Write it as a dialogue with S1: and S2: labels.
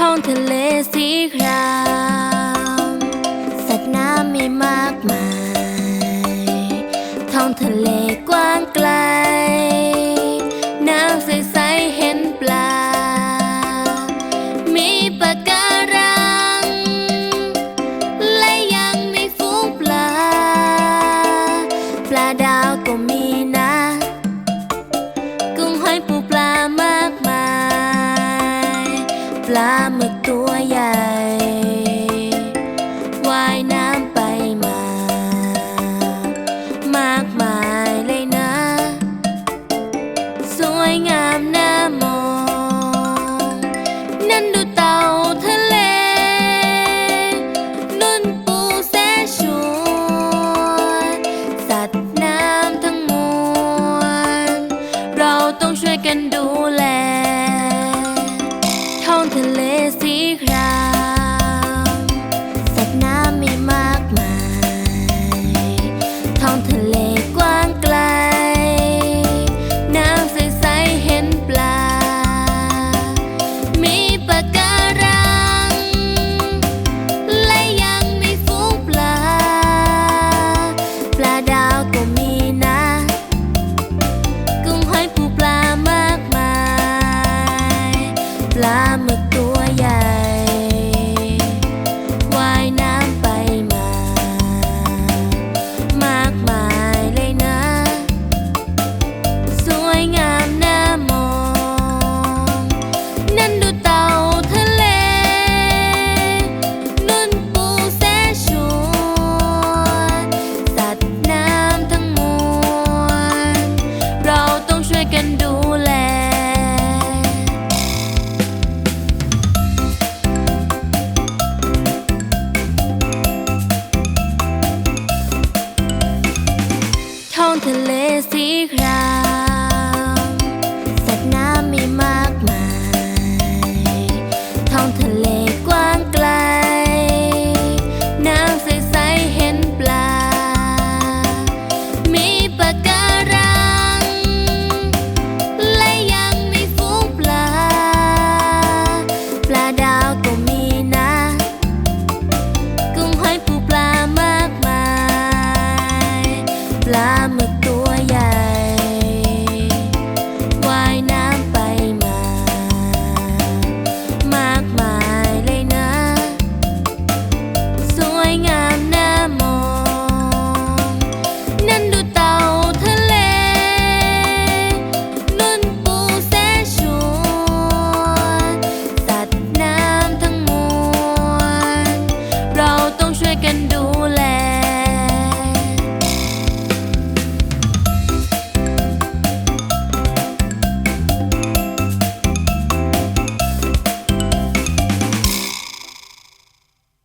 S1: ท้องทะเลสีคราม สัตว์น้ำมีมากมาย ท้องทะเลกว้างไกล ลาหมึกตัวใหญ่ว่ายน้ำไปมา มากมายเลยนะ สวยงามน่ามอง นั่นดูเต่าทะเล นุ่นปูแสชวนสัตว์น้ำทั้งมวลเราต้องช่วยกันดู les diga